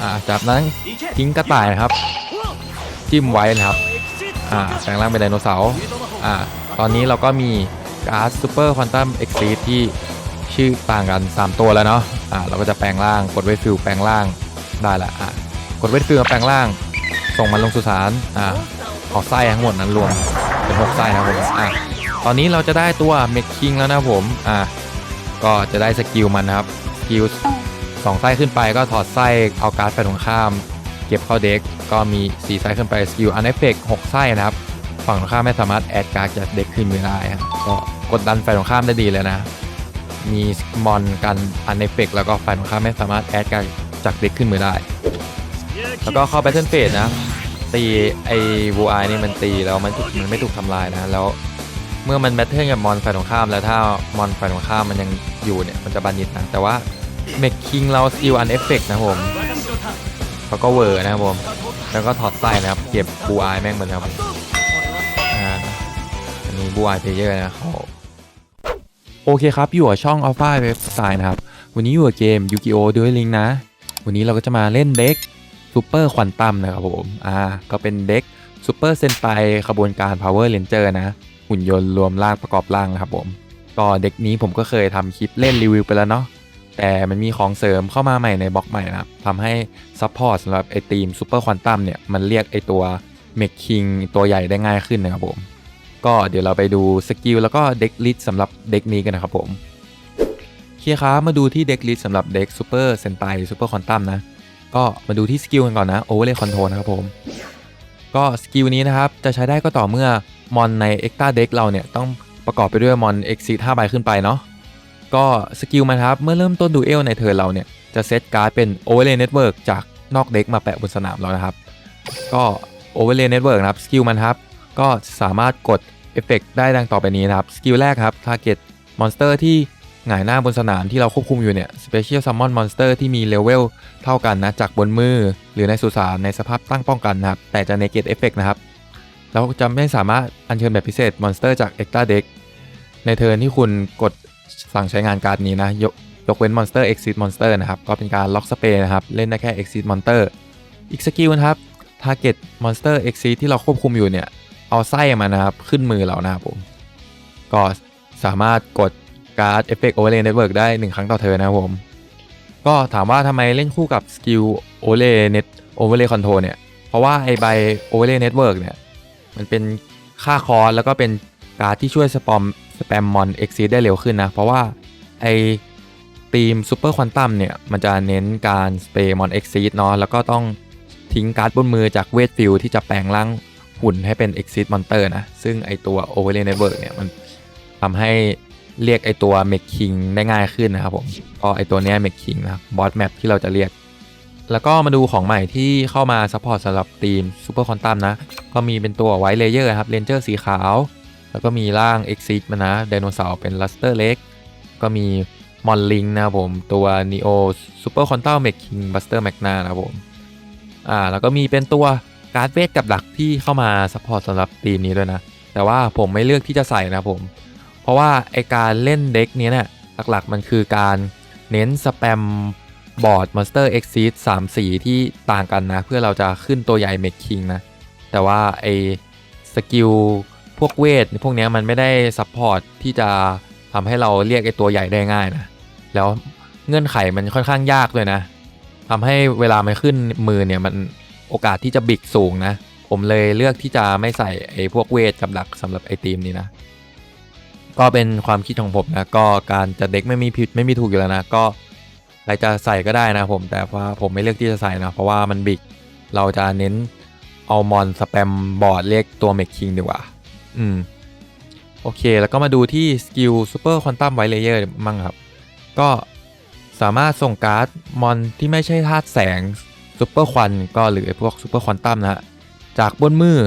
อ่าจากนั้นทิ้งกระต่ายนะครับ จิ้มไว้นะครับอ่าแปลงร่างเป็นไดโนเสาร์อ่าตอนนี้เราก็มีการ์ดซูเปอร์ควอนตัมเอ็กซีที่ชื่อต่างกัน 3 ตัวแล้วเนาะอ่าเราก็จะแปลงร่างกดเวทฟิลแปลงร่างได้ละอ่ากดเวทฟิลมาแปลงร่าง ส่งมันลงสุสานอ่าเอาไส้ทั้งหมดนั้นรวมเป็น6ไส้นะครับผมอ่าตอนนี้เราจะได้ตัวเมคคิงแล้วนะผมอ่าก็จะได้สกิลมันนะครับสกิล สองไส้ขึ้นไปก็ถอดไส้เอาการ์ดไปตรงข้าม เก็บเข้าเด็กก็มี 4 ไส้ขึ้นไปสกิลอันเอฟเฟกหกไส้นะครับ ฝั่งตรงข้ามไม่สามารถแอดการ์ดจากเด็กขึ้นมือได้ก็กดดันฝ่ายตรงข้ามได้ดีเลยนะ มีมอนกันอันเอฟเฟกแล้วก็ฝ่ายตรงข้ามไม่สามารถแอดการ์ดจากเด็กขึ้นมือได้ แล้วก็เข้าแบทเทิลเฟสนะตีไอ้บูไอนี่มันตีแล้วมันมันไม่ถูกทำลายนะแล้วเมื่อมันแบทเทิลกับมอนฝ่ายตรงข้ามแล้วถ้ามอนฝ่ายตรงข้ามมันยังอยู่เนี่ยมันจะบันนิดนะแต่ว่า เมคคิงเราสกิลอันเอฟเฟกนะผมเขาก็เวอร์นะครับผม แล้วก็ถอดไส้นะครับ เก็บบูไอแม่งเหมือนครับอันนี้บูไอเพลเยอร์นะเขาโอเคครับ อยู่กับช่อง Alpha Web Style นะครับ วันนี้อยู่กับเกม Yu-Gi-Oh! Duel Link นะ วันนี้เราก็จะมาเล่นเด็กซูเปอร์ควอนตัมนะครับผม อ่า ก็เป็นเด็กซูเปอร์เซนไตขบวนการ Power Ranger นะ หุ่นยนต์รวมร่างประกอบร่างนะครับผม ก็เด็กนี้ผมก็เคยทำคลิปเล่นรีวิวไปแล้วเนาะ แต่มันมีของเสริมเข้ามาใหม่ในบล็อกใหม่นะครับทำให้ซัพพอร์ตสำหรับไอทีมซูเปอร์ควอนตัมเนี่ย มันเรียกไอตัวเมคคิงตัวใหญ่ได้ง่ายขึ้นนะครับผม ก็เดี๋ยวเราไปดูสกิลแล้วก็เด็กลิสสำหรับเด็กนี้กันนะครับผมโอเคครับมาดูที่เด็กลิสสำหรับเด็กซูเปอร์เซนไตซูเปอร์ควอนตัมนะ ก็มาดูที่สกิลกันก่อนนะโอเวอร์เลย์คอนโทรนะครับผม ก็สกิลนี้นะครับจะใช้ได้ก็ต่อเมื่อมอนในเอ็กต a าเด็กเราเนี่ยต้องประกอบไปด้วยมอนเอ็กซิ5ใบขึ้นไปเนาะ ก็สกิลมันครับ เมื่อเริ่มต้นดูเอลในเทิร์นเราเนี่ยจะเซตการ์ดเป็นโอเวอร์เลย์เน็ตเวิร์กจากนอกเด็กมาแปะบนสนามเรานะครับ ก็โอเวอร์เลย์เน็ตเวิร์กนะครับสกิลมันครับ ก็สามารถกดเอฟเฟกได้ดังต่อไปนี้นะครับ สกิลแรกครับทาร์เก็ตมอนสเตอร์ที่หงายหน้าบนสนามที่เราควบคุมอยู่เนี่ยสเปเชียลซัมมอนมอนสเตอร์ที่มีเลเวลเท่ากันนะ จากบนมือ หรือในสุสานในสภาพตั้งป้องกันนะครับ แต่จะเนเกตเอฟเฟกนะครับ แล้วจะไม่สามารถอัญเชิญแบบพิเศษมอนสเตอร์จากเอ็กต a าเด็กในเทิร์นที่คุณกด สั่งใช้งานการ์ดนี้นะยกยกเว้นมอนสเตอร์เอ็กซิสมอนสเตอร์นะครับ ก็เป็นการล็อกสเปรนะครับ เล่นได้แค่เอ็กซิสมอนสเตอร์อีกสกิลนะครับทาร์เก็ตมอนสเตอร์เอ็กซิสที่เราควบคุมอยู่เนี่ย เอาไส้มานะครับ ขึ้นมือเรานะครับผม ก็สามารถกดการ์ดเอฟเฟกต์โอเวอร์เลย์เน็ตเวิร์กได้ 1 ครั้งต่อเทิร์นะครับผม ก็ถามว่าทำไมเล่นคู่กับสกิลโอเวอร์เลย์เน็ตโอเวอร์เลย์คอนโทรเนี่ย เพราะว่าไอใบโอเวอร์เลย์เน็ตเวิร์กเนี่ย มันเป็นค่าคอร์สแล้วก็เป็นการ์ดที่ช่วยสปอม สแปมมอนเอ็กซีได้เร็วขึ้นนะ เพราะว่าไอทีมซูเปอร์ควอนตัมเนี่ย มันจะเน้นการสเปมอนเอ็กซีเนาะแล้วก็ต้องทิ้งการ์ดบนมือจากเวทฟิลที่จะแปลงร่างหุ่นให้เป็น Exit Monster นะ ซึ่งไอตัว Overlay Network เนี่ย มันทำให้เรียกไอตัว m e c King ได้ง่ายขึ้นนะครับผมก็ไอตัวเนี้ย m e c King นะครับบอสแมปที่เราจะเรียก แล้วก็มาดูของใหม่ที่เข้ามาซัพพอร์ตสำหรับทีม Super Quantum นะ ก็มีเป็นตัว White Layer ครับ Ranger สีขาว แล้วก็มีร่าง Exit มานะไดโนเสาร์เป็น Luster เล็กก็มีมอนลิงนะผม ตัว Neo Super Quantum m e c King Buster Magna นะผม อ่า แล้วก็มีเป็นตัวการ์ดเวทกับดักที่เข้ามาซัพพอร์ตสำหรับทีมนี้ด้วยนะ แต่ว่าผมไม่เลือกที่จะใส่นะผม เพราะว่าไอการเล่นเด็กนี้เนี่ยหลักๆมันคือการเน้นสแปมบอร์ด Monster Exit 3 สีที่ต่างกันนะ เพื่อเราจะขึ้นตัวใหญ่เม k คิงนะ แต่ว่าไอสกิล วกเวทพวกนี้มันไม่ได้ซัพพอร์ตที่จะทำให้เราเรียกไอตัวใหญ่ได้ง่ายนะ แล้วเงื่อนไขมันค่อนข้างยากเลยนะทำให้เวลามันขึ้นมือเนี่ยมันโอกาสที่จะบิกสูงนะ ผมเลยเลือกที่จะไม่ใส่ไอ้พวกเวทกับดักสำหรับไอทีมนี้นะ ก็เป็นความคิดของผมนะ ก็การจะเด็กไม่มีผิดไม่มีถูกอยู่แล้วนะ ก็ใครจะใส่ก็ได้นะผม แต่ว่าผมไม่เลือกที่จะใส่นะ เพราะว่ามันบิก เราจะเน้นเอามอนสแปมบอร์ดเรียกตัวเมคคิงดีกว่า อืม โอเค แล้วก็มาดูที่สกิลซูเปอร์ควอนตัมไวเลเยอร์มั่งครับ ก็สามารถส่งการ์ดมอนที่ไม่ใช่ธาตุแสงซูเปอร์ควันก็หรือพวกซูเปอร์ควอนตัมนะฮะ จากบนมือ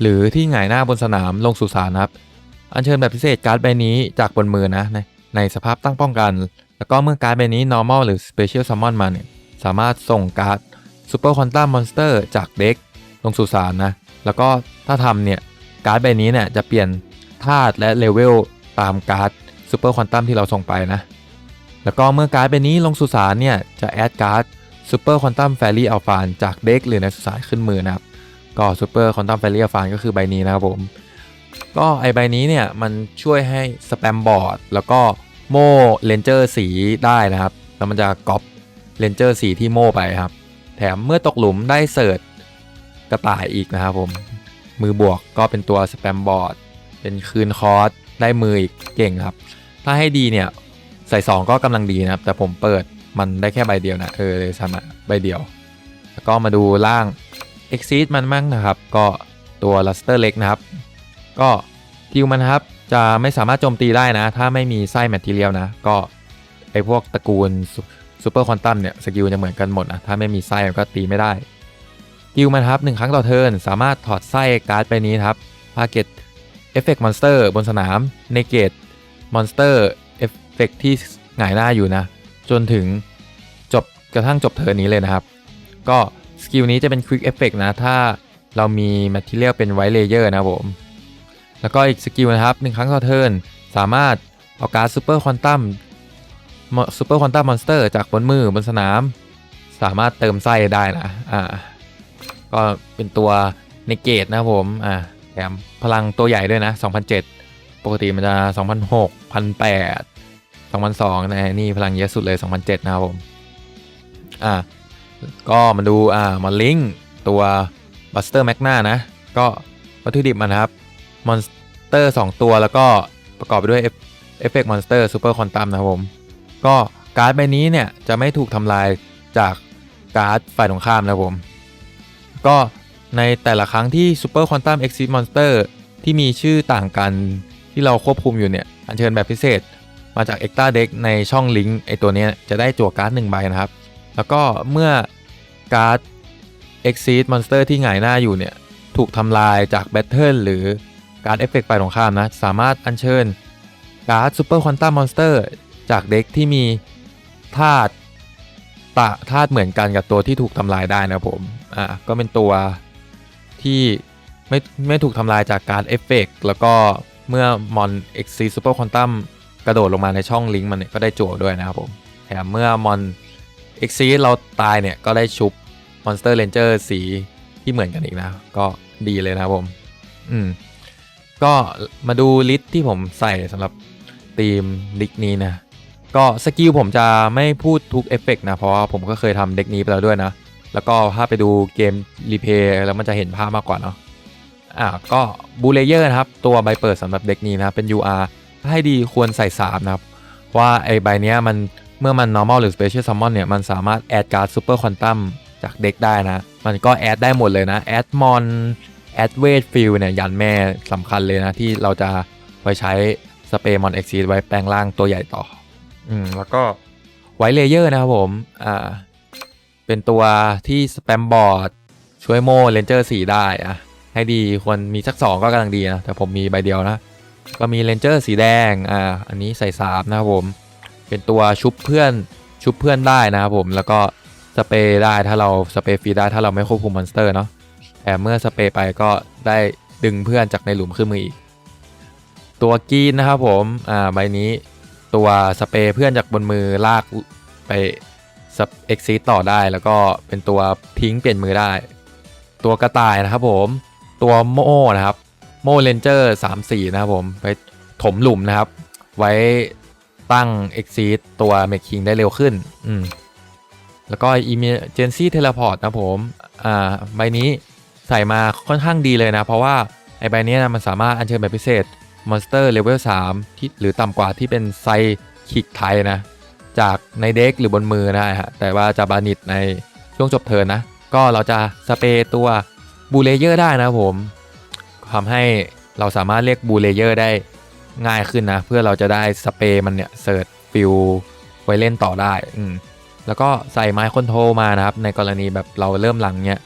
หรือที่หงายหน้าบนสนามลงสู่สารนะครับ อัญเชิญแบบพิเศษการ์ดใบนี้จากบนมือนะในในสภาพตั้งป้องกัน แล้วก็เมื่อการ์ดใบนี้ normal หรือ special summon มาเนี่ยสามารถส่งการ์ด super quantum monster จากเด็กลงสู่สารนะ แล้วก็ถ้าทำเนี่ย การ์ดใบนี้เนี่ยจะเปลี่ยนธาตุและเลเวลตามการ์ด super quantum ที่เราส่งไปนะ แล้วก็เมื่อการ์ดใบนี้ลงสู่สารเนี่ยจะแอดการ์ดซูเปอร์ควอนตัมแฟรี่อัลฟานจากเด็กหรือในสุสานขึ้นมือนะครับ ก็ซูเปอร์ควอนตัมแฟรี่อัลฟานก็คือใบนี้นะครับผม ก็ไอใบนี้เนี่ยมันช่วยให้สแปมบอร์ดแล้วก็โม่เลนเจอร์สีได้นะครับ แล้วมันจะก๊อปเลนเจอร์สีที่โม่ไปครับ แถมเมื่อตกหลุมได้เสิร์ชกระต่ายอีกนะครับผม มือบวกก็เป็นตัวสแปมบอร์ดเป็นคืนคอร์สได้มืออีกเก่งครับ ถ้าให้ดีเนี่ยใส่ 2 ก็กำลังดีนะครับ แต่ผมเปิดมันได้แค่ใบเดียวนะ เออเลยสามารถใบเดียว แล้วก็มาดูล่าง Exceed มันมั่งนะครับ ก็ตัว Luster เล็กนะครับ ก็กิลมันครับจะไม่สามารถโจมตีได้นะ ถ้าไม่มีไส้แมทเทียลนะ ก็ไอพวกตระกูลซูเปอร์ควอนตัมเนี่ย สกิลจะเหมือนกันหมดนะถ้าไม่มีไส้ก็ตีไม่ได้ กิลมันครับหนึ่งครั้งต่อเทิร์นสามารถถอดไส้การ์ดไปนี้ครับพาเกตเอฟเฟกต์มอนสเตอร์บนสนามเนเกตมอนสเตอร์เอฟเฟกที่หงายหน้าอยู่นะ จนถึงจบกระทั่งจบเทิร์นนี้เลยนะครับ ก็สกิลนี้จะเป็นควิกเอฟเฟกนะ ถ้าเรามีแมทเทียลเป็นไวท์เลเยอร์นะผม แล้วก็อีกสกิลนะครับหนึ่งครั้งต่อเทิร์นสามารถเอาการ์ดซูเปอร์ควอนตัมซูเปอร์ควอนตัมมอนสเตอร์จากบนมือบนสนาม สามารถเติมไส้ได้นะอ่า ก็เป็นตัวในเกตนะครับผมอ่าแถมพลังตัวใหญ่ด้วยนะ2007 ปกติมันจะ 2006 1008 2002นะนี่พลังเยอะสุดเลย 2007 นะครับผมอ่าก็มาดูอ่ามาลิงตัวบัสเตอร์แมกนานะ ก็วัตถุดิบมันะครับมอนสเตอร์ 2 ตัวแล้วก็ประกอบไปด้วยเอฟเฟกต์มอนสเตอร์ซูเปอร์คอนตัมนะครับผม ก็การ์ดใบนี้เนี่ย จะไม่ถูกทำลายจากการ์ดฝ่ายตรงข้ามนะครับผม ก็ในแต่ละครั้งที่ Super Quantum Exit Monster ที่มีชื่อต่างกันที่เราควบคุมอยู่เนี่ยอัญเชิญแบบพิเศษ มาจาก Extra Deck ในช่องลิงก์ไอตัวนี้จะได้จั่วการ์ดหนึ่งใบนะครับ แล้วก็เมื่อการ์ด Exit Monster ที่หงายหน้าอยู่เนี่ยถูกทำลายจาก Battle หรือการเอฟเฟกต์ไปตรงข้ามนะ สามารถอัญเชิญการ์ด Super Quantum Monster จากเด็กที่มีธาตุ ตะธาตุเหมือนกันกับตัวที่ถูกทำลายได้นะครับผม อ่า ก็เป็นตัวที่ไม่ไม่ถูกทำลายจากการเอฟเฟกแล้วก็เมื่อมอน x c Super Quantum กระโดดลงมาในช่องลิงก์มันเนี่ยก็ได้จั่วด้วยนะครับผมแถมเมื่อมอน x c เราตายเนี่ย ก็ได้ชุบ Monster Ranger สีที่เหมือนกันอีกนะ ก็ดีเลยนะครับผม อืม ก็มาดูลิสต์ที่ผมใส่สำหรับทีมลิกนี้นะ ก็สกิลผมจะไม่พูดทุกเอฟเฟกนะเพราะว่าผมก็เคยทำเด็กนี้ไปแล้วด้วยนะ แล้วก็ถ้าไปดูเกมรีเพย์แล้วมันจะเห็นภาพมากกว่าเนาะอ่าก็บูเลเยอร์นะครับ ตัวใบเปิดสำหรับเด็กนี้นะเป็น UR ถ้าให้ดีควรใส่ 3 นะครับ ว่าไอใบเนี้ยมันเมื่อมัน normal หรือ special summon เนี่ย มันสามารถแอดการ์ด super quantum จากเด็กได้นะ มันก็แอดได้หมดเลยนะ แอดมอน แอดเวทฟิลเนี่ย ยันแม่สำคัญเลยนะ ที่เราจะไว้ใช้สเปรย์มอนเอ็กซีไว้แปลงร่างตัวใหญ่ต่อ อืมแล้วก็ไวเลเยอร์นะครับผมอ่าเป็นตัวที่สแปมบอร์ดช่วยโมเลนเจอร์สีได้อะให้ดีควรมีสัก2ก็กำลังดีนะแต่ผมมีใบเดียวนะก็มีเลนเจอร์สีแดงอ่าอันนี้ใส่สามนะครับผมเป็นตัวชุบเพื่อนชุบเพื่อนได้นะครับผมแล้วก็สเปรย์ได้ถ้าเราสเปรย์ฟรีได้ถ้าเราไม่ควบคุมมอนสเตอร์เนาะแต่เมื่อสเปรย์ไปก็ได้ดึงเพื่อนจากในหลุมขึ้นมืออีก ตัวกีนนะครับผมอ่าใบนี้ ตัวสเปรย์เพื่อนจากบนมือลากไปเอ็กซิต่อได้แล้วก็เป็นตัวพิงเปลี่ยนมือได้ ตัวกระต่ายนะครับผมตัวโม่นะครับโม่เลนเจอร์สามสี่นะครับผมไปถมหลุมนะครับ ไว้ตั้งเอ็กซิตัวเมคคิงได้เร็วขึ้น อืม แล้วก็ Emergency Teleport นะครับผม อ่า ใบนี้ใส่มาค่อนข้างดีเลยนะ เพราะว่า ไอใบนี้นะมันสามารถอัญเชิญแบบพิเศษ มอนสเตอร์เลเวล3ที่หรือต่ำกว่าที่เป็นไซคิกไทยนะ จากในเด็กหรือบนมือได้ฮะ แต่ว่าจะบานิตในช่วงจบเทินนะ ก็เราจะสเปรย์ตัวบูเลเยอร์ได้นะผมทำให้เราสามารถเรียกบูเลเยอร์ได้ง่ายขึ้นนะ เพื่อเราจะได้สเปรย์มันเนี่ยเสิร์ชฟิลไว้เล่นต่อได้อืแล้วก็ใส่ไม้คอนโทรมานะครับ ในกรณีแบบเราเริ่มหลังเนี่ย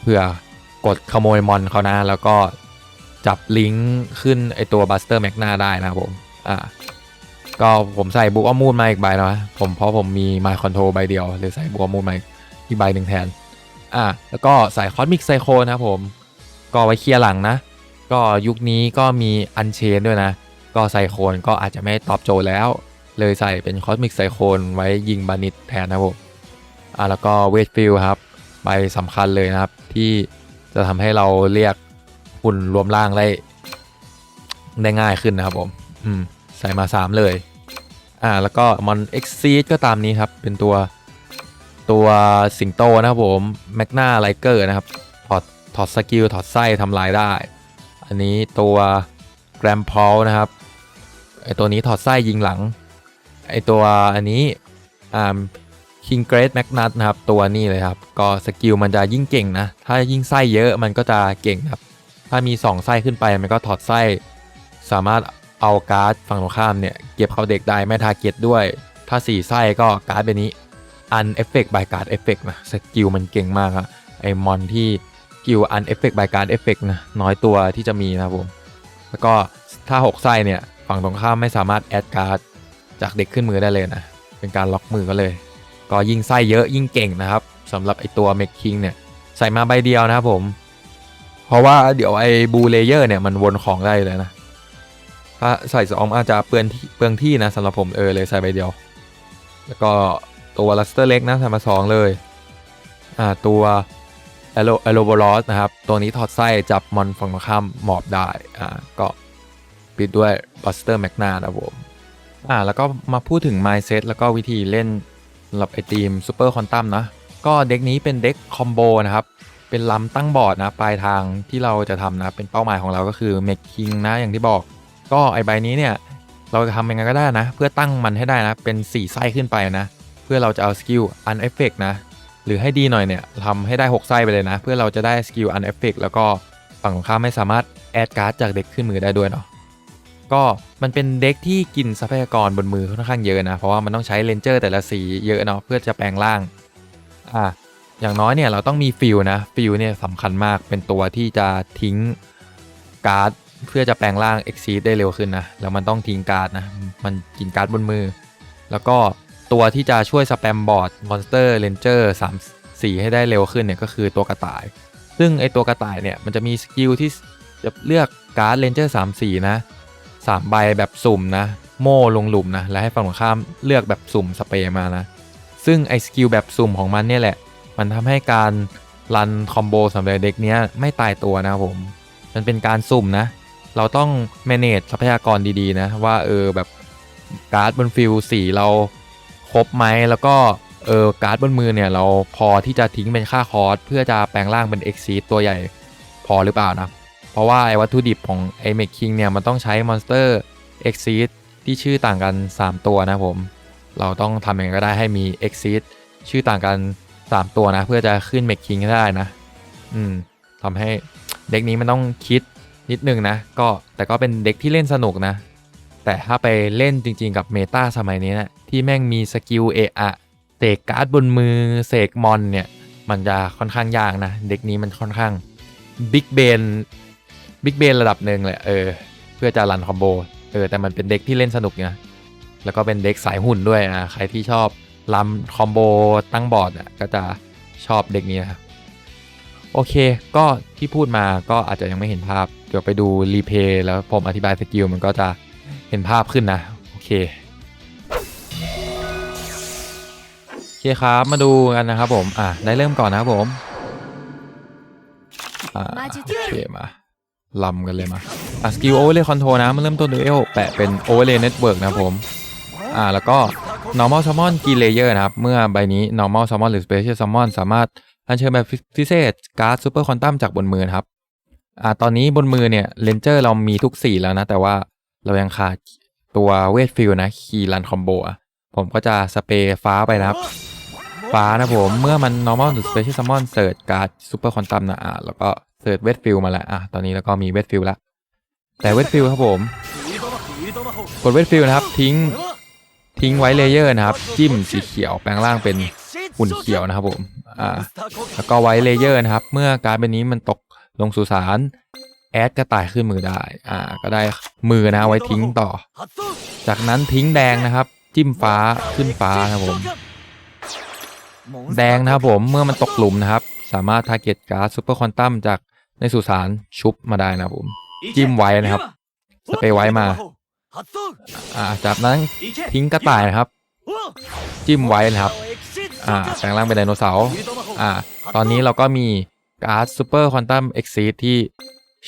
เพื่อกดขโมยมอนเขานะ แล้วก็ จับลิงก์ขึ้นไอตัวบัสเตอร์แมกนาได้นะครับผม อ่า ก็ผมใส่บุ๊กอมูลมาอีกใบนะผมเพราะผมมีมาคอนโทรใบเดียวเลยใส่บุ๊กอมูลมาอีกใบหนึ่งแทน อ่า แล้วก็ใส่คอสมิกไซโคนะครับผม ก็ไว้เคลียร์หลังนะ ก็ยุคนี้ก็มีอันเชนด้วยนะ ก็ไซโคนก็อาจจะไม่ตอบโจทย์แล้ว เลยใส่เป็นคอสมิกไซโคนไว้ยิงบานิตแทนนะครับผม อ่าแล้วก็เวทฟิลครับใบสำคัญเลยนะครับที่จะทำให้เราเรียก หุ่นรวมร่างได้ได้ง่ายขึ้นนะครับผม อืม ใส่มา 3 เลย อ่า แล้วก็มอนเอ็กซีก็ตามนี้ครับ เป็นตัวตัวสิงโตนะครับผมแมกนาไลเกอร์นะครับ ถอดถอดสกิลถอดไส้ทำลายได้ อันนี้ตัวแกรมพอลนะครับ ไอตัวนี้ถอดไส้ยิงหลัง ไอตัวอันนี้ อ่าคิงเกรดแมกนัทนะครับ ตัวนี้เลยครับ ก็สกิลมันจะยิ่งเก่งนะ ถ้ายิ่งไส้เยอะมันก็จะเก่งครับ ถ้ามี 2 ไส้ขึ้นไปมันก็ถอดไส้ สามารถเอาการ์ดฝั่งตรงข้ามเนี่ย เก็บเข้าเด็กได้ไม่ทาร์เก็ตด้วย ถ้า 4 ไส้ก็การ์ดเป็นนี้อันเอฟเฟกต์บายการ์ดเอฟเฟกต์นะสกิลมันเก่งมากครับไอมอนที่สกิลอันเอฟเฟกต์บายการ์ดเอฟเฟกต์นะน้อยตัวที่จะมีนะครับผมแล้วก็ถ้า 6 ไส้เนี่ยฝั่งตรงข้ามไม่สามารถแอดการ์ดจากเด็กขึ้นมือได้เลยนะเป็นการล็อกมือก็เลย ก็ยิ่งไส้เยอะยิ่งเก่งนะครับสำหรับไอตัวเมคคิงเนี่ยใส่มาใบเดียวนะครับผม เพราะว่าเดี๋ยวไอ้บูเลเยอร์เนี่ยมันวนของได้เลยนะถ้าใส่สองอาจจะเปลืองที่เปลืองที่นะสำหรับผมเออเลยใส่ใบเดียว แล้วก็ตัวลัสเตอร์เล็กนะใส่มาสองเลยอ่าตัวเอโลเอโลโบลอสนะครับ ตัวนี้ถอดไส้จับมอนฝั่งตรงข้ามหมอบได้อ่าก็ปิดด้วยบัสเตอร์แมกนานะผมอ่าแล้วก็มาพูดถึง mindset แล้วก็วิธีเล่นสำหรับไอทีมซูเปอร์คอนตัมนะ ก็เด็กนี้เป็นเด็กคอมโบนะครับ เป็นลำตั้งบอร์ดนะปลายทางที่เราจะทำนะเป็นเป้าหมายของเราก็คือเม k คิงนะอย่างที่บอก ก็ไอใบนี้เนี่ยเราจะทำยังไงก็ได้นะ เพื่อตั้งมันให้ได้นะ เป็น 4 ไส้ขึ้นไปนะ เพื่อเราจะเอาสกิลอันเอฟเฟกนะ หรือให้ดีหน่อยเนี่ยทำให้ได้ 6 ไส้ไปเลยนะ เพื่อเราจะได้สกิลอันเอฟเฟกแล้วก็ฝั่งตรงข้าไม่สามารถแอดการ์ดจากเด็กขึ้นมือได้ด้วยเนาะก็มันเป็นเด็กที่กินทรัพยากรบนมือค่อนข้างเยอะนะ เพราะว่ามันต้องใช้เลนเจอร์แต่ละสีเยอะเนาะเพื่อจะแปลงร่างอ่า อย่างน้อยเนี่ยเราต้องมีฟิลนะฟิลเนี่ยสำคัญมากเป็นตัวที่จะทิ้งการ์ดเพื่อจะแปลงร่าง Exceed ได้เร็วขึ้นนะแล้วมันต้องทิ้งการ์ดนะมันกินการ์ดบนมือ แล้วก็ตัวที่จะช่วยสแปมบอร์ดมอนสเตอร์เลนเจอร์สามสีให้ได้เร็วขึ้นเนี่ยก็คือตัวกระต่าย ซึ่งไอตัวกระต่ายเนี่ยมันจะมีสกิลที่จะเลือกการ์ดเลนเจอร์สามสีนะสามใบแบบสุ่มนะ โม่ลงหลุมนะ และให้ฝั่งตรงข้ามเลือกแบบสุ่มสเปรย์มานะ ซึ่งไอสกิลแบบสุ่มของมันเนี่ยแหละ มันทำให้การรันคอมโบสำหรับเด็กเนี้ยไม่ตายตัวนะผม มันเป็นการสุ่มนะ เราต้อง manage ทรัพยากรดีๆนะ ว่าเออแบบการ์ดบนฟิลสีเราครบไหมแล้วก็เออการ์ดบนมือเนี่ยเราพอที่จะทิ้งเป็นค่าคอร์สเพื่อจะแปลงร่างเป็น Exceed ตัวใหญ่พอหรือเปล่านะ เพราะว่าไอ้วัตถุดิบของไอ้เมคคิงเนี่ยมันต้องใช้มอนสเตอร์ Exceed ที่ชื่อต่างกัน 3 ตัวนะผม เราต้องทำยังไงก็ได้ให้มี Exceed ชื่อต่างกัน 3ตัวนะ เพื่อจะขึ้นเมคคิงให้ได้นะ อืมทำให้เด็กนี้มันต้องคิดนิดนึงนะ ก็แต่ก็เป็นเด็กที่เล่นสนุกนะ แต่ถ้าไปเล่นจริง ๆ กับเมตาสมัยนี้นะที่แม่งมีสกิลเอะอะเสกการ์ดบนมือเสกมอนเนี่ย มันจะค่อนข้างยากนะ เด็กนี้มันค่อนข้างบิ๊กเบนบิ๊กเบนระดับหนึ่งเลยเออ เพื่อจะรันคอมโบเออแต่มันเป็นเด็กที่เล่นสนุกนะแล้วก็เป็นเด็กสายหุ่นด้วยนะใครที่ชอบ รันคอมโบตั้งบอร์ดอะก็จะชอบเด็กนี้นะครับโอเค ก็ที่พูดมาก็อาจจะยังไม่เห็นภาพ เดี๋ยวไปดูรีเพย์แล้วผมอธิบายสกิลมันก็จะเห็นภาพขึ้นนะ โอเค โอเคครับ มาดูกันนะครับผม อะ ได้เริ่มก่อนนะครับผม อ่าโอเคมาลำกันเลยมา อะ สกิลโอเวอร์เลย์คอนโทรนะ มันเริ่มต้นด้วยเอลแปะเป็นโอเวอร์เลย์เน็ตเวิร์กนะครับผม อ่า แล้วก็ normal summon key layer นะครับ เมื่อใบนี้ normal summon หรือ special summon สามารถอัญเชิญแบบพิเศษการ์ดซูเปอร์คอนตัมจากบนมือครับอ่าตอนนี้บนมือเนี่ยเลนเจอร์เรามีทุกสีแล้วนะ แต่ว่าเรายังขาดตัวเวทฟิลนะคีรันคอมโบอะผมก็จะสเปรย์ฟ้าไปนะครับ ฟ้านะผมเมื่อมัน normal หรือ special summon เสิร์ชการ์ดซูเปอร์คอนตัมนะอะแล้วก็เสิร์ชเวทฟิลมาแล้วอะตอนนี้แล้วก็มีเวทฟิลแล้วแต่เวทฟิลครับผม กดเวทฟิลนะครับทิ้ง ทิ้งไว้เลเยอร์นะครับ จิ้มสีเขียวแปลงร่างเป็นหุ่นเขียวนะครับผมอ่าแล้วก็ไว้เลเยอร์นะครับ เมื่อการเป็นนี้มันตกลงสุสานแอดกระต่ายขึ้นมือได้ อ่า ก็ได้มือนะไว้ทิ้งต่อ จากนั้นทิ้งแดงนะครับ จิ้มฟ้าขึ้นฟ้านะครับผม แดงนะครับผม เมื่อมันตกหลุมนะครับ สามารถทาร์เก็ตการ์ดซูเปอร์ควอนตัมจากในสุสานชุบมาได้นะครับผม จิ้มไว้นะครับ สเปรย์ไว้มา อ่าจากนั้นทิ้งกระต่ายนะครับ จิ้มไว้นะครับ อ่าแปลงร่างเป็นไดโนเสาร์อ่า ตอนนี้เราก็มีการ์ดซูเปอร์ควอนตัมเอ็กซีที่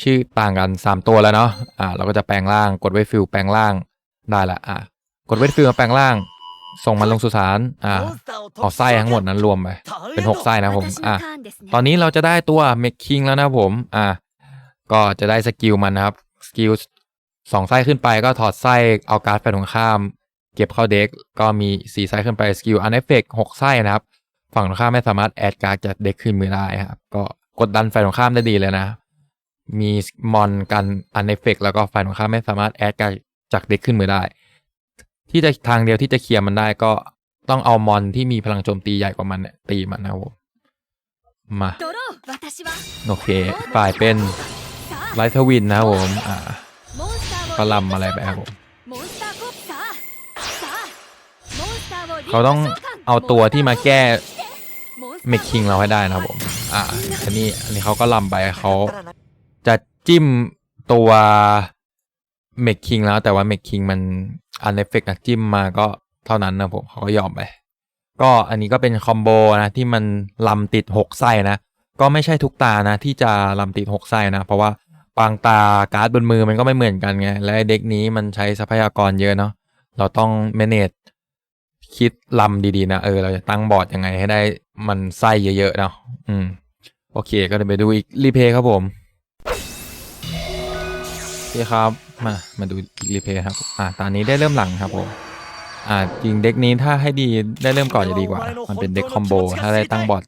ชื่อต่างกัน 3 ตัวแล้วเนาะอ่าเราก็จะแปลงร่างกดเวทฟิลแปลงร่างได้ละอ่ากดเวทฟิลมาแปลงร่าง ส่งมันลงสุสานอ่าเอาไส้ทั้งหมดนั้นรวมไปเป็นหกไส้นะผมอะตอนนี้เราจะได้ตัวเมคคิงแล้วนะครับผมอะก็จะได้สกิลมันนะครับสกิล สองไส้ขึ้นไปก็ถอดไส้เอาการ์ดแฟนของข้าม เก็บเข้าเด็กก็มีสี่ไส้ขึ้นไปสกิลอันเอฟเฟกหกไส้นะครับ ฝั่งตรงข้ามไม่สามารถแอดการ์ดจากเด็กขึ้นมือได้ครับ ก็กดดันฝ่ายตรงข้ามได้ดีเลยนะ มีมอนกันอันเอฟเฟกแล้วก็ฝ่ายตรงข้ามไม่สามารถแอดการ์ดจากเด็กขึ้นมือได้ ที่จะทางเดียวที่จะเคลียร์มันได้ก็ต้องเอามอนที่มีพลังโจมตีใหญ่กว่ามันเนี่ยตีมันนะครับผมมาโอเคฝ่ายเป็นไลท์ทวินนะครับผมอ่า ก็ลำอะไรไปครับผมเขาต้องเอาตัวที่มาแก้เมคคิงเราให้ได้นะครับผม อ่าอันนี้อันนี้เขาก็ลำไปเขาจะจิ้มตัวเมคคิงแล้วแต่ว่าเมคคิงมันอันเอฟเฟกต์นะจิ้มมาก็เท่านั้นนะผมเขาก็ยอมไป ก็อันนี้ก็เป็นคอมโบนะที่มันลำติดหกไส้นะ ก็ไม่ใช่ทุกตานะที่จะลำติดหกไส้นะ เพราะว่า บางตาการ์ดบนมือมันก็ไม่เหมือนกันไง และเด็กนี้มันใช้ทรัพยากรเยอะเนาะเราต้อง manage คิดลำดีๆนะเออเราจะตั้งบอร์ดยังไงให้ได้มันไส้เยอะๆเนาะอืม โอเคก็เดี๋ยวไปดูอีกรีเพย์ครับผมโอเคครับ มามาดูอีกรีเพย์ครับ อ่าตอนนี้ได้เริ่มหลังครับผมอ่าจริงเด็กนี้ถ้าให้ดีได้เริ่มก่อนจะดีกว่า มันเป็นเด็กคอมโบถ้าได้ตั้งบอร์ด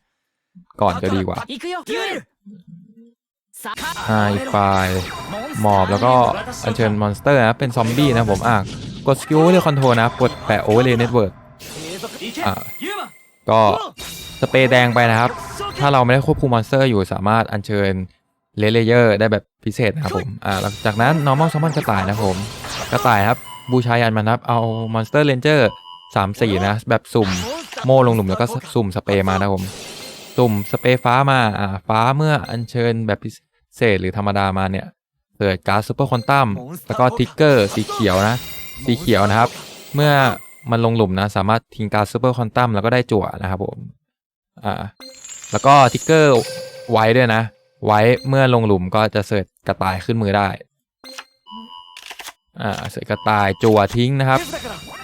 ก่อนก็ดีกว่า อ่าอีกฝ่ายหมอบแล้วก็อัญเชิญมอนสเตอร์นะเป็นซอมบี้นะผมอะกดสกิลเรียคอนโทรนะกดแปะโอเวอร์เลยเน็ตเวิร์กอ่าก็สเปรย์แดงไปนะครับ ถ้าเราไม่ได้ควบคุมมอนสเตอร์อยู่สามารถอัญเชิญเลเลเยอร์ได้แบบพิเศษนะครับผมอ่าหลังจากนั้น normal summon กระต่ายนะผมกระต่ายครับบูชายันมันครับเอามอนสเตอร์เ n นเจอร์สามสี่นะ แบบสุ่มโม่ลงหลุมแล้วก็สุ่มสเปรย์มานะผม สุ่มสเปรย์ฟ้ามาอ่าฟ้าเมื่ออัญเชิญแบบพิ เศษหรือธรรมดามาเนี่ยเกิดการ์ดซูเปอร์คอนตัมแล้วก็ทิกเกอร์สีเขียวนะ สีเขียวนะครับ เมื่อมันลงหลุมนะ สามารถทิ้งการ์ดซูเปอร์คอนตัมแล้วก็ได้จั่วนะครับผมอ่าแล้วก็ทิกเกอร์ไว้ด้วยนะ ไว้เมื่อลงหลุมก็จะเสิร์ชกระต่ายขึ้นมือได้อ่าเสิร์ชกระต่ายจั่วทิ้งนะครับ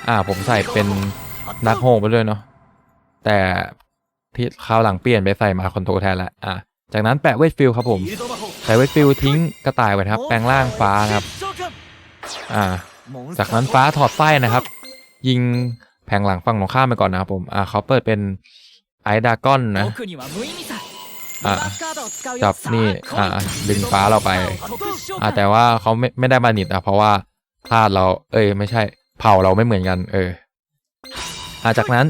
อ่าผมใส่เป็นนักโฮไปด้วยเนาะแต่ที่คราวหลังเปลี่ยนไปใส่มาคอนโทรแทนละอ่าจากนั้นแปะเวทฟิลครับผม ใส่เวทฟิลทิ้งกระต่ายไว้นะครับ แปลงร่างฟ้านะครับ อ่า จากนั้นฟ้าถอดไส้นะครับ ยิงแผงหลังฝั่งตรงข้ามไปก่อนนะครับผม อ่าเขาเปิดเป็นไอดากอนนะ อ่า จับนี่ อ่า ดึงฟ้าเราไป อ่า แต่ว่าเขาไม่ไม่ได้มานิดอะเพราะว่าธาตุเรา เอ้ย ไม่ใช่ เผ่าเราไม่เหมือนกัน เออ อ่า จากนั้น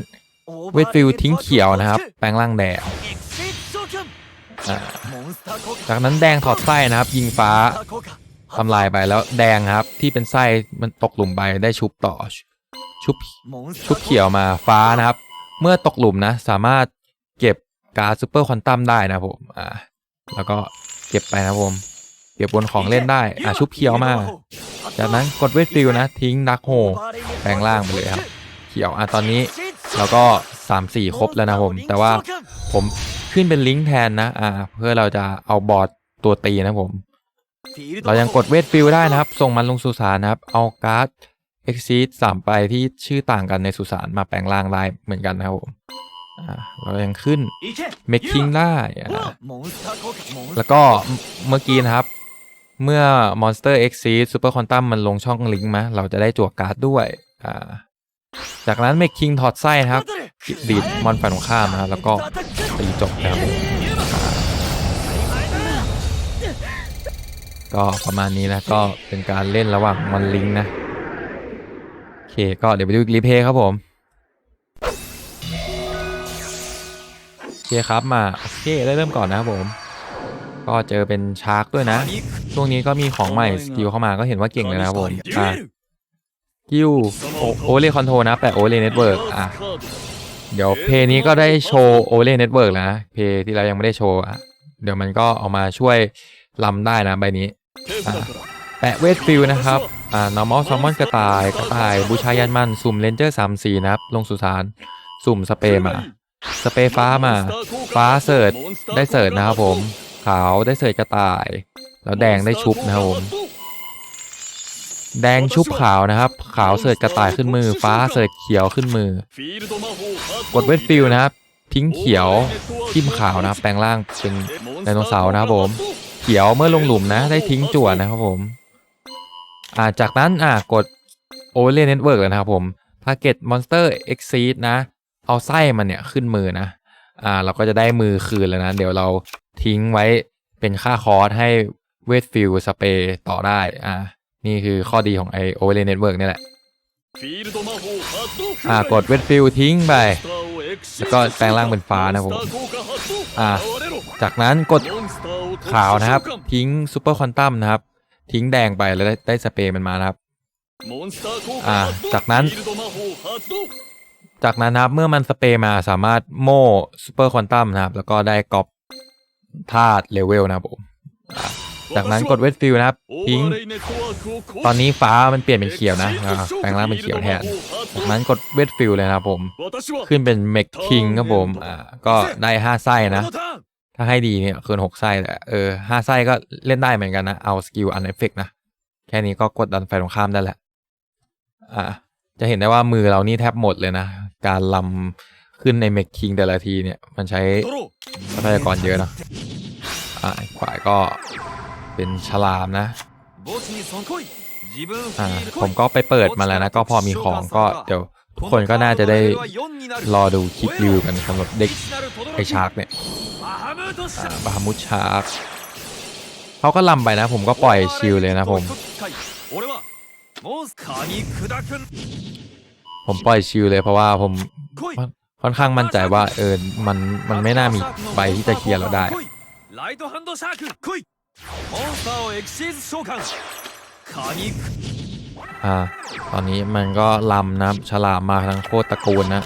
เวทฟิลทิ้งเขียวนะครับ แปลงร่างแดงอ่า จากนั้นแดงถอดไส้นะครับ ยิงฟ้าทำลายไปแล้วแดงครับ ที่เป็นไส้มันตกหลุมไปได้ชุบต่อ ชุบชุบเขียวมาฟ้านะครับ เมื่อตกหลุมนะ สามารถเก็บการ์ดซูเปอร์ควอนตัมได้นะผมอ่าแล้วก็เก็บไปนะผมเก็บบนของเล่นได้อ่าชุบเขียวมา จากนั้นกดเวทฟิลนะ ทิ้งดักโฮแปลงร่างไปเลยครับ เขียวอะตอนนี้เราก็สามสี่ครบแล้วนะผม แต่ว่าผม ขึ้นเป็นลิงก์แทนนะอ่าเพื่อเราจะเอาบอร์ดตัวตีนะผม เรายังกดเวทฟิลได้นะครับ ส่งมันลงสุสานนะครับ เอาการ์ด Exceed สามไปที่ชื่อต่างกันในสุสานมาแปลงร่างได้เหมือนกันนะครับผมอ่าเรายังขึ้น Making ได้ แล้วก็เมื่อกี้นะครับ เมื่อ Monster Exceed Super Quantum มันลงช่องลิงก์มาเราจะได้จั่วการ์ดด้วยอ่า จากนั้น Making ถอดไส้นะครับดีดมอนฝ่ายตรงข้ามนะครับแล้วก็ตีจบนะครับก็ประมาณนี้นะก็เป็นการเล่นระหว่างมอนลิงนะโอเคก็เดี๋ยวไปดูรีเพย์ครับผมโอเคครับมาโอเคได้เริ่มก่อนนะครับผม ก็เจอเป็นชาร์กด้วยนะ ช่วงนี้ก็มีของใหม่สกิลเข้ามาก็เห็นว่าเก่งเลยนะครับผมอ่า กิวโอเล่คอนโทรนะแปะโอเล่เน็ตเวิร์กอะเดี๋ยวเพย์นี้ก็ได้โชว์โอเล่เน็ตเวิร์กแล้วนะ เพย์ที่เรายังไม่ได้โชว์อะเดี๋ยวมันก็เอามาช่วยลำได้นะใบนี้แปะเวทฟิลนะครับอ่า normal summon กระต่ายกระต่ายบูชายันมันสุ่มเลนเจอร์สามสีนะครับลงสุสานสุ่มสเปรย์มาสเปรย์ฟ้ามา ฟ้าเสิร์ชได้เสิร์ชนะครับผม ขาวได้เสิร์ชกระต่าย แล้วแดงได้ชุบนะครับผม แดงชุบขาวนะครับ ขาวเสิร์ชกระต่ายขึ้นมือ ฟ้าเสิร์ชเขียวขึ้นมือ กดเวทฟิลนะครับทิ้งเขียวทิมขาวนะครับ แปลงร่างเป็นไดโนเสาร์นะครับผม เขียวเมื่อลงหลุมนะ ได้ทิ้งจั่วนะครับผมอ่าจากนั้นอ่ากด Overlay Network เวิร์กเลยนะครับผม Target Monster Exceed นะ เอาไส้มันเนี่ยขึ้นมือนะ อ่าเราก็จะได้มือคืนแล้วนะ เดี๋ยวเราทิ้งไว้เป็นค่าคอร์สให้เวทฟิลสเปรย์ต่อได้ อ่า นี่คือข้อดีของไอ Overlay Network นี่แหละอ่ากดเวทฟิลทิ้งไป แล้วก็แปลงร่างเป็นฟ้านะผมอ่าจากนั้นกดขาวนะครับ ทิ้งซูเปอร์ควอนตัมนะครับ ทิ้งแดงไปแล้วได้ได้สเปรย์มันมานะครับอ่าจากนั้น จากนั้นนะครับเมื่อมันสเปรย์มาสามารถโม่ซูเปอร์ควอนตัมนะครับ แล้วก็ได้กอบธาตุเลเวลนะครับผมอ่า จากนั้นกดเวทฟิลนะครับทิ้งตอนนี้ฟ้ามันเปลี่ยนเป็นเขียวนะแปลงร่างเป็นเขียวแทนจากนั้นกดเวทฟิลเลยนะครับผม ขึ้นเป็นเมกคิงครับผมอ่าก็ได้ห้าไส้นะ ถ้าให้ดีเนี่ยเกินหกไส้แต่เออห้าไส้ก็เล่นได้เหมือนกันนะ เอาสกิลอันเอฟเฟกนะ แค่นี้ก็กดดันไฟตรงข้ามได้แหละอ่าจะเห็นได้ว่ามือเรานี่แทบหมดเลยนะ การลำขึ้นในเมกคิงแต่ละทีเนี่ย มันใช้ทรัพยากรเยอะนะอ่าขวายก็ เป็นฉลามนะอ่าผมก็ไปเปิดมาแล้วนะ ก็พอมีของก็เดี๋ยวทุกคนก็น่าจะได้รอดูคลิปรีวิวกันสำหรับเด็กไอชาร์กเนี่ยอ่าบาฮามุชชาร์กเขาก็ลำไปนะ ผมก็ปล่อยชิลเลยนะผม ผมปล่อยชิลเลยเพราะว่าผมค่อนค่อนข้างมั่นใจว่าเออมันมันไม่น่ามีใบที่จะเคลียร์เราได้ モンスターをエクシーズ召喚神อ่าตอนนี้มันก็ลำนะฉลามมาทั้งโคตรตระกูลนะ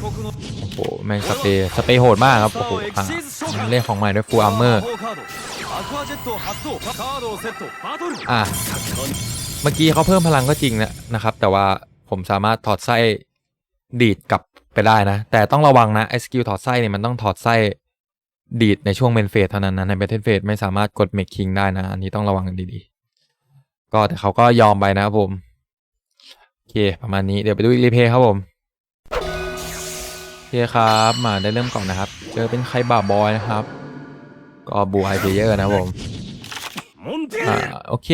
โอ้โหแม่งสเปย์สเปย์โหดมากครับโอ้โหอะเล่นของใหม่ด้วยฟูลอัร์เมอร์อะเมื่อกี้เขาเพิ่มพลังก็จริงนะนะครับ แต่ว่าผมสามารถถอดไส้ดีดกลับไปได้นะ แต่ต้องระวังนะไอ้สกิลถอดไส้เนี่ยมันต้องถอดไส้ ดีดในช่วงเมนเฟสเท่านั้นนะในเบทเทนเฟสไม่สามารถกดเมกคิงได้นะ อันนี้ต้องระวังดีๆ ก็แต่เขาก็ยอมไปนะครับผม โอเค ประมาณนี้เดี๋ยวไปดูรีเพย์ครับผมโอเคครับมาได้เริ่มก่อนนะครับ เจอเป็นใครบ่าบอยนะครับ ก็บูไฮเพเยอร์นะครับผมอ่าโอเค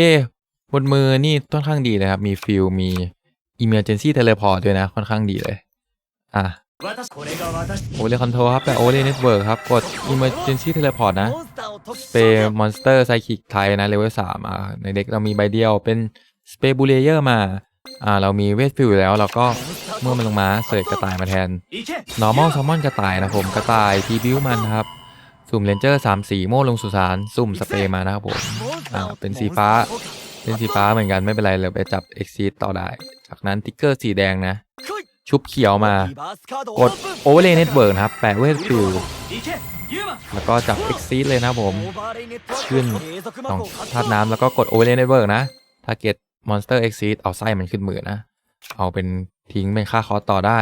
บนมือนี่ค่อนข้างดีนะครับ มีฟิลมีอิมเมอร์เจนซี่เทเลพอร์ตด้วยนะ ค่อนข้างดีเลย อะ โอเลคอนโทรครับแต่โอเลเน็ตเวิร์กครับ กด Emergency Teleport นะสเปย์มอนสเตอร์ไซคิกไทยนะเลเวลสามอ่าในเด็กเรามีใบเดียวเป็นสเปย์บูเลเยอร์มาอ่าเรามีเวทฟิลแล้วเราก็เมื่อมันลงมาเสยกระต่ายมาแทน normal summon กระต่ายนะผมกระต่ายทีบิวมันครับ สุ่มเลนเจอร์สามสีโม่ลงสุสานสุ่มสเปย์มานะครับผมอ่าเป็นสีฟ้าเป็นสีฟ้าเหมือนกันไม่เป็นไรเลยไปจับเอ็กซีต่อได้ จากนั้นติ๊กเกอร์สีแดงนะ ชุบเขียวมากดโอเวอร์เลย์เน็ตเวิร์กนะครับแปะเวทฟิลแล้วก็จับเอ็กซีเลยนะผม ขึ้นสองธาตุน้ำแล้วก็กดโอเวอร์เลย์เน็ตเวิร์กนะถ้าเก็ตมอนสเตอร์เอ็กซีเอาไส้มันขึ้นมือนะ เอาเป็นทิ้งเป็นค่าคอต่อได้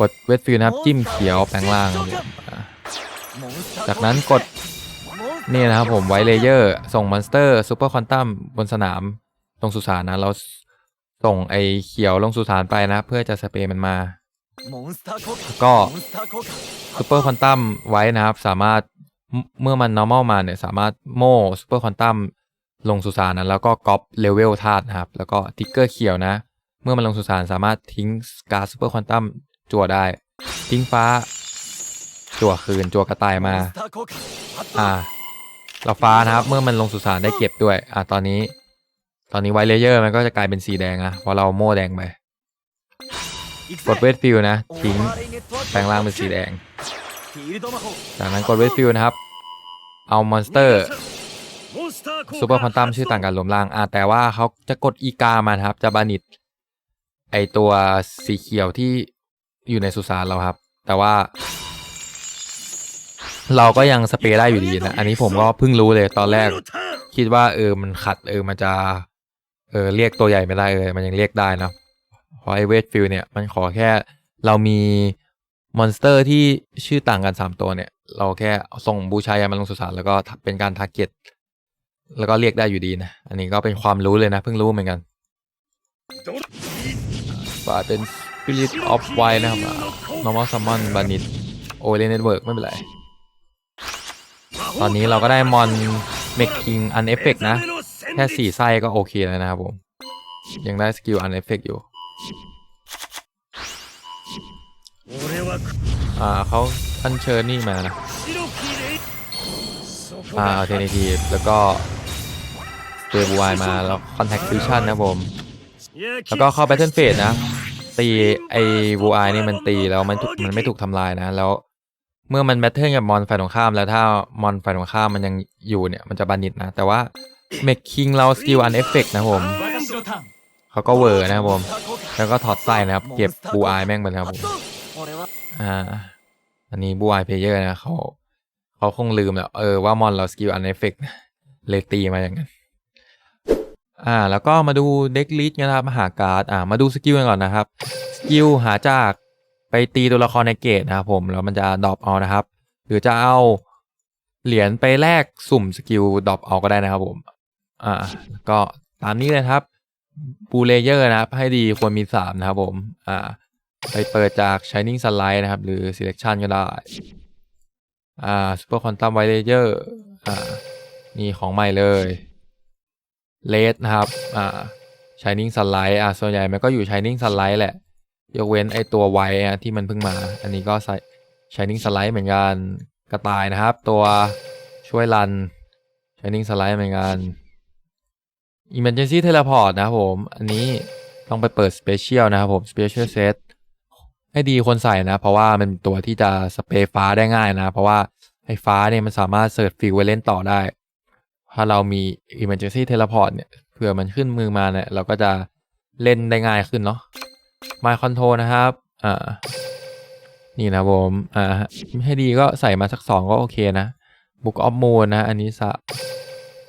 กดเวทฟิลนะครับ จิ้มเขียวแปลงล่าง จากนั้นกดนี่นะครับผมไวเลเยอร์ ส่งมอนสเตอร์ซูเปอร์ควอนตัมบนสนามตรงสุสานนะเรา ส่งไอเขียวลงสุสานไปนะ เพื่อจะสเปรย์มันมา ก็ซูเปอร์ควอนตัมไว้นะครับ สามารถเมื่อมัน normal มาเนี่ย สามารถโม่ซูเปอร์ควอนตัมลงสุสานนะแล้วก็ก๊อปเลเวลธาตุนะครับ แล้วก็ติ๊กเกอร์เขียวนะ เมื่อมันลงสุสานสามารถทิ้งการซูเปอร์ควอนตัมจั่วได้ ทิ้งฟ้า จั่วคืน จั่วกระต่ายมา อ่าเราฟ้านะครับ เมื่อมันลงสุสานได้เก็บด้วย อ่าตอนนี้ ตอนนี้ไวเลเยอร์มันก็จะกลายเป็นสีแดงนะเพราะเราโม่แดงไปกดเวทฟิลนะทิ้งแปลงร่างเป็นสีแดง จากนั้นกดเวทฟิลนะครับ เอามอนสเตอร์ซูเปอร์คอนตัมชื่อต่างกันรวมร่างอ่าแต่ว่าเขาจะกดอีกามานครับ จะบานิดไอตัวสีเขียวที่อยู่ในสุสานเราครับ แต่ว่า เราก็ยังสเปรย์ได้อยู่ดีนะ อันนี้ผมก็เพิ่งรู้เลยตอนแรก คิดว่าเออมันขัดเออมันจะ เออเรียกตัวใหญ่ไม่ได้เออมันยังเรียกได้นะเพราะไอเวทฟิลเนี่ยมันขอแค่เรามีมอนสเตอร์ที่ชื่อต่างกัน 3 ตัวเนี่ย เราแค่ส่งบูชายันมาลงสุสานแล้วก็เป็นการทาร์เก็ตแล้วก็เรียกได้อยู่ดีนะ อันนี้ก็เป็นความรู้เลยนะ เพิ่งรู้เหมือนกันฝ่าเป็น Spirit of Wild นะครับอ่า Normal Summon b a n i t o l e Network ไม่เป็นไร ตอนนี้เราก็ได้มอนเมกคิงอันเอฟเฟกนะ แค่สี่ไส้ก็โอเคแล้วนะครับผม ยังได้สกิลอันเอฟเฟกอยู่อ่าเขาท่านเชิญนี่มานะอาเทนิทีแล้วก็เจบูวายมาแล้วคอนแทคฟิชชั่นนะผม แล้วก็เข้าแบทเทิลเฟสนะ ตีไอวูไอนี่มันตีแล้วมันมันไม่ถูกทำลายนะ แล้วเมื่อมันแบทเทิลกับมอนฝ่ายตรงข้ามแล้วถ้ามอนฝ่ายตรงข้ามมันยังอยู่เนี่ยมันจะบันิดนะ แต่ว่า เมคคิงเราสกิลอันเอฟเฟกนะผมเขาก็เวอร์นะครับผม แล้วก็ถอดใส่นะครับ เก็บบูอายแม่งไปนะครับผมอ่า อันนี้บูอายเพเยอร์นะเขาเขาคงลืมแล้วเออว่ามอนเราสกิลอันเอฟเฟกนะเลยตีมาอย่างนั้นอ่า แล้วก็มาดูเด็กลิสนะครับหาการ์ดอ่ามาดูสกิลกันก่อนนะครับสกิลหาจากไปตีตัวละครในเกตนะครับผมแล้วมันจะดรอปเอานะครับ หรือจะเอาเหรียญไปแลกสุ่มสกิลดรอปเอาก็ได้นะครับผม อ่า ก็ตามนี้เลยครับบูเลเยอร์นะครับ ให้ดีควรมีสามนะครับผม อ่า ไปเปิดจาก Shining Sunlight นะครับ หรือ Selection ก็ได้ อ่า Super Quantum White Layer อ่า นี่ของใหม่เลยเลดนะครับ อ่า Shining Sunlight อ่า ส่วนใหญ่มันก็อยู่ Shining Sunlight แหละ ยกเว้นไอตัวไวท์อะที่มันเพิ่งมา อันนี้ก็ใส่ Shining Sunlight เหมือนกัน กระต่ายนะครับ ตัวช่วยรัน Shining Sunlight เหมือนกัน Emergency Teleport นะครับผม อันนี้ต้องไปเปิด Special นะครับผม Special Set ให้ดีคนใส่นะ เพราะว่ามันตัวที่จะสเปรย์ฟ้าได้ง่ายนะ เพราะว่าไอ้ฟ้าเนี่ยมันสามารถเสิร์ชฟิลไว้เล่นต่อได้ ถ้าเรามี Emergency Teleport เนี่ยเผื่อมันขึ้นมือมาเนี่ย เราก็จะเล่นได้ง่ายขึ้นเนาะ My Control นะครับ อ่า นี่นะผม อ่า ให้ดีก็ใส่มาสักสองก็โอเคนะ Book of Moon นะ อันนี้สะ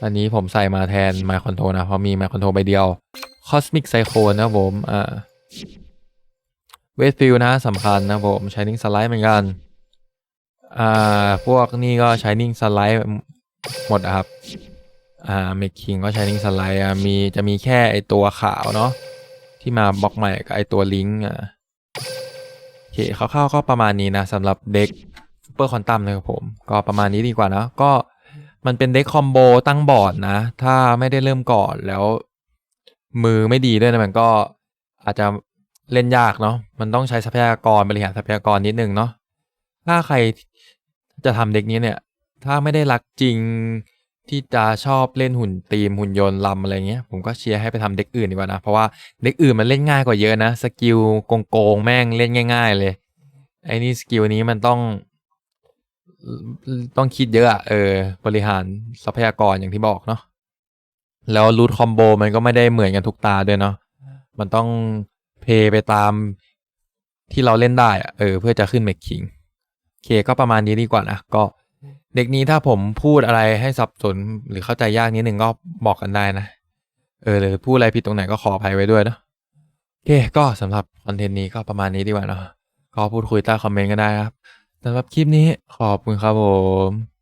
อันนี้ผมใส่มาแทน My Control นะ เพราะมี My Control ใบเดียว Cosmic Cyclone นะผมอ่าเวทฟิลนะสำคัญนะผม Shining Sunlight เหมือนกัน อ่า พวกนี่ก็ Shining Sunlight หมดครับ อ่า Making ก็ Shining Sunlight อะมีจะมีแค่ไอตัวขาวเนาะที่มาบล็อกใหม่กับไอตัวลิงก์อะโอเคคร่าวๆก็ประมาณนี้นะสำหรับเด็กซูเปอร์คอนตัมนะครับผม ก็ประมาณนี้ดีกว่านะก็ มันเป็นเด็กคอมโบตั้งบอร์ดนะ ถ้าไม่ได้เริ่มก่อนแล้ว มือไม่ดีด้วยนะมันก็อาจจะเล่นยากเนาะมันต้องใช้ทรัพยากรบริหารทรัพยากรนิดนึงเนาะถ้าใครจะทำเด็กนี้เนี่ย ถ้าไม่ได้รักจริงที่จะชอบเล่นหุ่นตีมหุ่นยนต์ลำอะไรเงี้ย ผมก็เชียร์ให้ไปทำเด็กอื่นดีกว่านะ เพราะว่าเด็กอื่นมันเล่นง่ายกว่าเยอะนะ สกิลโกงๆแม่งเล่นง่าย ๆ เลยไอ้นี่สกิลนี้มันต้อง ต้องคิดเยอะอะเออ บริหารทรัพยากรอย่างที่บอกเนาะแล้วรูทคอมโบมันก็ไม่ได้เหมือนกันทุกตาด้วยเนาะมันต้องเพย์ไปตามที่เราเล่นได้อะเออ เพื่อจะขึ้นเมคคิงเคก็ประมาณนี้ดีกว่านะก็เด็กนี้ถ้าผมพูดอะไรให้สับสนหรือเข้าใจยากนิดหนึ่งก็บอกกันได้นะ เออหรือพูดอะไรผิดตรงไหนก็ขออภัยไว้ด้วยเนาะโอเคก็สำหรับคอนเทนต์นี้ก็ประมาณนี้ดีกว่าเนาะก็พูดคุยใต้คอมเมนต์ก็ได้ครับ สำหรับคลิปนี้ขอบคุณครับผม